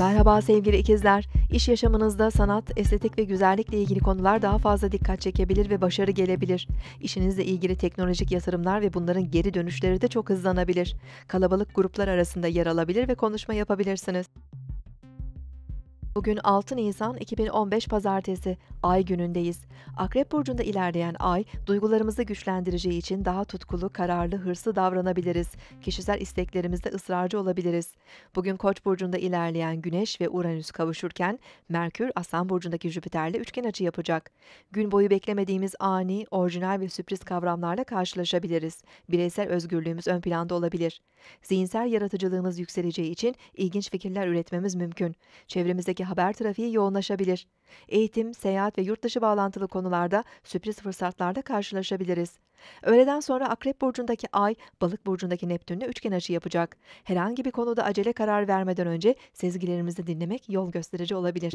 Merhaba sevgili ikizler. İş yaşamınızda sanat, estetik ve güzellikle ilgili konular daha fazla dikkat çekebilir ve başarı gelebilir. İşinizle ilgili teknolojik yatırımlar ve bunların geri dönüşleri de çok hızlanabilir. Kalabalık gruplar arasında yer alabilir ve konuşma yapabilirsiniz. Bugün 6 Nisan 2015 Pazartesi, Ay günündeyiz. Akrep Burcu'nda ilerleyen Ay, duygularımızı güçlendireceği için daha tutkulu, kararlı, hırslı davranabiliriz. Kişisel isteklerimizde ısrarcı olabiliriz. Bugün Koç Burcu'nda ilerleyen Güneş ve Uranüs kavuşurken, Merkür, Aslan Burcu'ndaki Jüpiter'le üçgen açı yapacak. Gün boyu beklemediğimiz ani, orijinal ve sürpriz kavramlarla karşılaşabiliriz. Bireysel özgürlüğümüz ön planda olabilir. Zihinsel yaratıcılığımız yükseleceği için ilginç fikirler üretmemiz mümkün. Çevremizdeki haber trafiği yoğunlaşabilir. Eğitim, seyahat ve yurt dışı bağlantılı konularda sürpriz fırsatlarla karşılaşabiliriz. Öğleden sonra Akrep Burcu'ndaki Ay, Balık Burcu'ndaki Neptün'le üçgen açı yapacak. Herhangi bir konuda acele karar vermeden önce sezgilerimizi dinlemek yol gösterici olabilir.